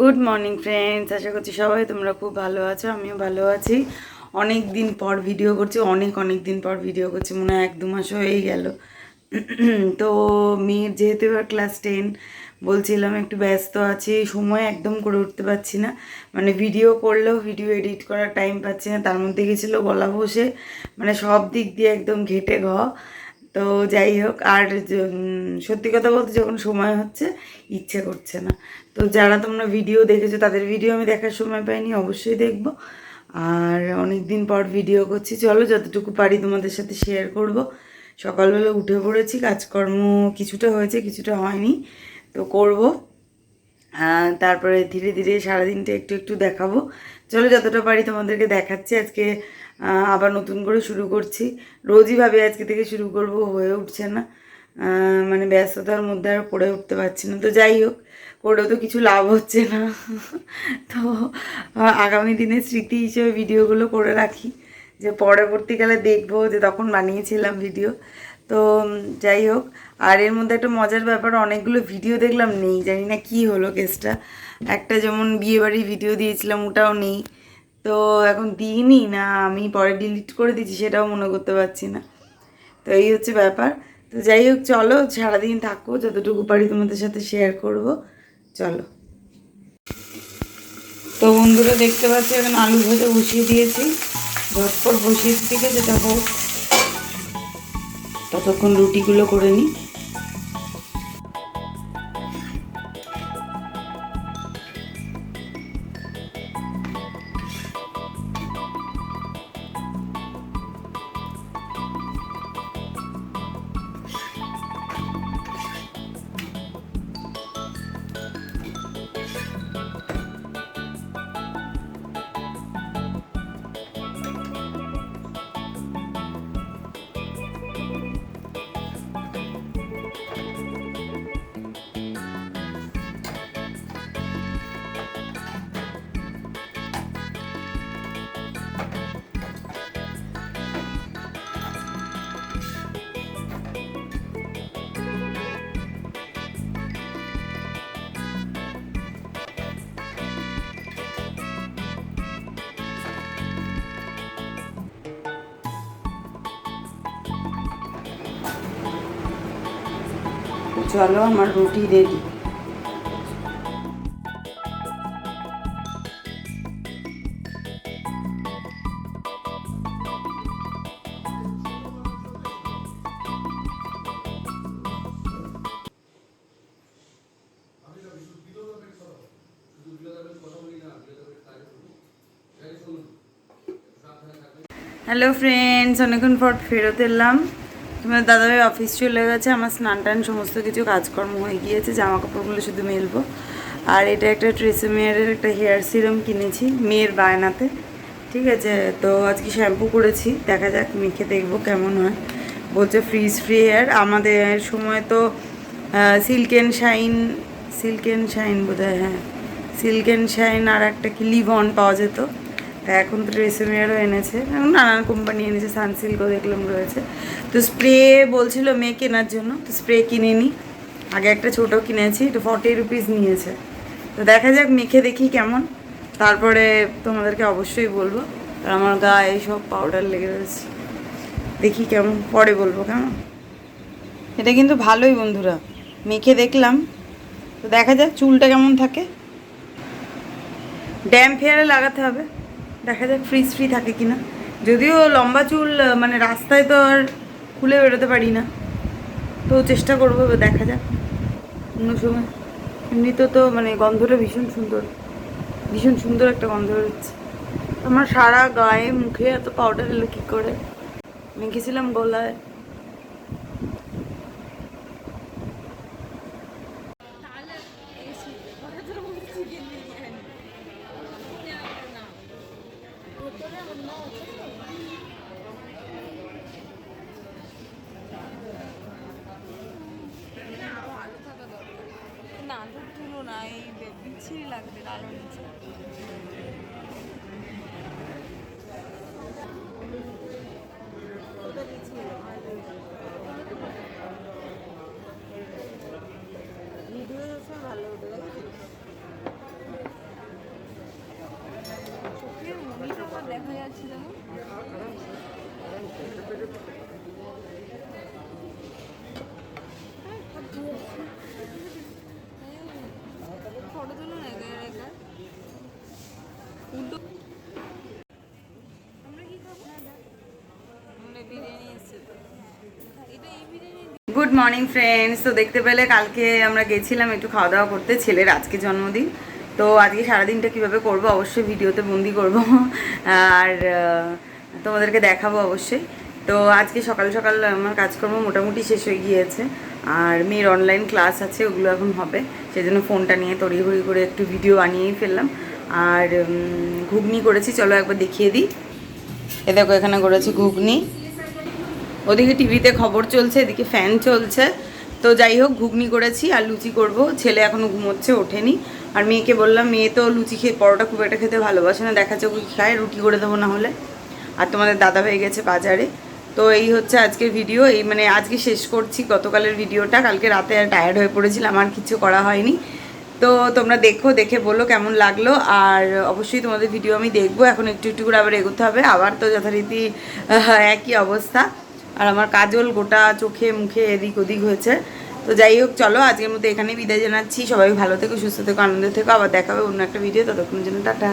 Good morning friends আশা করছি সবাই তোমরা খুব ভালো আছো, আমিও ভালো আছি। অনেক দিন পর ভিডিও করছি, অনেক অনেক দিন পর ভিডিও করছি, মনে হয় এক দু মাস হয়েই গেল। তো মেয়ের যেহেতু এবার ক্লাস টেন বলছিলাম একটু ব্যস্ত আছি, সময় একদম করে উঠতে পারছি না। মানে ভিডিও করলেও ভিডিও এডিট করার টাইম পাচ্ছি না, তার মধ্যে গেছিল গলা বসে মানে সব দিক দিয়ে একদম ঘেটে ঘ। তো যাই হোক, আর সত্যি কথা বলতে যখন সময় হচ্ছে, ইচ্ছে করছে না। তো যারা তোমরা ভিডিও দেখেছ, তাদের ভিডিও আমি দেখার সময় পাইনি, অবশ্যই দেখব। আর অনেক দিন পর ভিডিও করছি। চলো, যতটুকু পারি তোমাদের সাথে শেয়ার করব। সকালবেলা উঠে পড়েছি, কাজকর্ম কিছুটা হয়েছে, কিছুটা হয়নি, তো করব। তারপরে ধীরে ধীরে সারাদিনটা একটু একটু দেখাবো। চলো, যতটা পারি তোমাদেরকে দেখাচ্ছি। আজকে আবার নতুন করে শুরু করছি। রোজই ভাবে আজকে থেকে শুরু করব, হয়ে উঠছে না। মানে ব্যস্ততার মধ্যে আর করে উঠতে পারছি না। তো যাই হোক করেও তো কিছু লাভ হচ্ছে না। তো আগামী দিনে স্মৃতি হিসেবে ভিডিওগুলো করে রাখি। যে পরবর্তীকালে দেখব যে তখন বানিয়েছিলাম ভিডিও। তো যাই হোক, আর এর মধ্যে একটা মজার ব্যাপার, অনেকগুলো ভিডিও দেখলাম, নেই। জানি না কি হলো কেসটা একটা যেমন বিয়েবাড়ির ভিডিও দিয়েছিলাম, ওটাও নেই। তো এখন দিইনি না, আমি পরে ডিলিট করে দিচ্ছি সেটাও মনে করতে পারছি না। তো এই হচ্ছে ব্যাপার। তো যাই হোক, চলো, সারাদিন থাকো, যতটুকু পারি তোমাদের সাথে শেয়ার করব। চলো। তো বন্ধুরা, দেখতে পাচ্ছি, এখন আলু ভাজা বসিয়ে দিয়েছি। ঝটপট বসিয়ে থেকে যেটা হোক, ততক্ষণ রুটিগুলো করে নিই। চলো আমার রুটি রেডি হ্যালো ফ্রেন্ডস অনেকক্ষণ পর ফেরত এলাম। তোমার দাদাভাই অফিস চলে গেছে, আমার স্নান টান সমস্ত কিছু কাজকর্ম হয়ে গিয়েছে জামা কাপড়গুলো শুধু মেলবো। আর এটা একটা ট্রেসেমিয়ারের একটা হেয়ার সিরাম কিনেছি, মেয়ের বায়নাতে। ঠিক আছে, তো আজকে শ্যাম্পু করেছি, দেখা যাক, মেখে দেখব কেমন হয়। বলছে ফ্রিজ ফ্রি হেয়ার আমাদের সময় তো silk and shine silk and shine বোধ হয় হ্যাঁ। সিল্ক অ্যান্ড শাইন আর একটা কি লিভ অন পাওয়া যেত, তা এখন তো ট্রেসেমিয়ারও এনেছে। এখন নানান কোম্পানি এনেছে সানসিল্কও দেখলাম রয়েছে। তো স্প্রে বলছিল মেয়ে কেনার জন্য, তো স্প্রে কিনে নিই আগে একটা ছোটো কিনেছি তো ফর্টি রুপিস নিয়েছে। তো দেখা যাক, মেখে দেখি কেমন। তারপরে তোমাদেরকে অবশ্যই বলব। আর আমার গায়ে সব পাউডার লেগে রয়েছে। দেখি কেমন, পরে বলব, কেমন? এটা কিন্তু ভালোই বন্ধুরা। মেখে দেখলাম। তো দেখা যাক, চুলটা কেমন থাকে। ড্যাম ফেয়ারে লাগাতে হবে। দেখা যাক ফ্রিজ ফ্রি থাকে কি না যদিও লম্বা চুল মানে রাস্তায় তো আর খুলে বেরোতে পারি না। তো চেষ্টা করব দেখা যাক। অন্য সময়। এমনিতে তো মানে গন্ধটা ভীষণ সুন্দর। ভীষণ সুন্দর একটা গন্ধ বেরোচ্ছে। আমার সারা গায়ে, মুখে এত পাউডার এলো কী করে? মেখেছিলাম গলায়। না বিচ্ছিরি লাগবে আলু নিচে ভিডিও ভালো বিরিয়ানি এসছে তো এটা এই বিরিয়ানি গুড মর্নিং ফ্রেন্ডস তো দেখতে পেলে কালকে আমরা গেছিলাম একটু খাওয়া দাওয়া করতে, ছেলের আজকে জন্মদিন। তো আজকে সারাদিনটা কীভাবে করব? অবশ্যই ভিডিওতে বন্দি করব। আর তোমাদেরকে দেখাবো অবশ্যই। তো আজকে সকাল সকাল আমার কাজকর্ম মোটামুটি শেষ হয়ে গিয়েছে। আর মেয়ের অনলাইন ক্লাস আছে, ওগুলো এখন হবে। সেজন্য ফোনটা নিয়ে তড়িঘড়ি করে একটু ভিডিও বানিয়েই ফেললাম। আর ঘুগনি করেছি। চলো একবার দেখিয়ে দিই। এ দেখো, এখানে করেছি ঘুগনি। ওদিকে টিভিতে খবর চলছে, এদিকে ফ্যান চলছে। তো যাই হোক, ঘুগনি করেছি আর লুচি করব। ছেলে এখনও ঘুমোচ্ছে, ওঠেনি। আর মেয়েকে বললাম, মেয়ে তো লুচি খেয়ে, পরোটা খুব একটা খেতে ভালোবাসে না। দেখা যাক খায়, রুটি করে দেবো না হলে। আর তোমাদের দাদা হয়ে গেছে বাজারে। তো এই হচ্ছে আজকের ভিডিও। এই মানে আজকে শেষ করছি গতকালের ভিডিওটা। কালকে রাতে আর টায়ার্ড হয়ে পড়েছিলাম, আর কিছু করা হয়নি। তো তোমরা দেখো, দেখে বলো কেমন লাগল। আর অবশ্যই তোমাদের ভিডিও আমি দেখব। এখন একটু একটু করে আবার এগোতে হবে। আবার তো যথারীতি একই অবস্থা। আর আমার কাজল গোটা চোখে, মুখে এদিক ওদিক হয়েছে। তো যাই হোক, চলো, আজকের মতো এখানেই বিদায় জানাচ্ছি। সবাই ভালো থেকো, সুস্থ থেকো, আনন্দ থেকো। আবার দেখাবে অন্য একটা ভিডিও ততক্ষণের জন্য টাটা।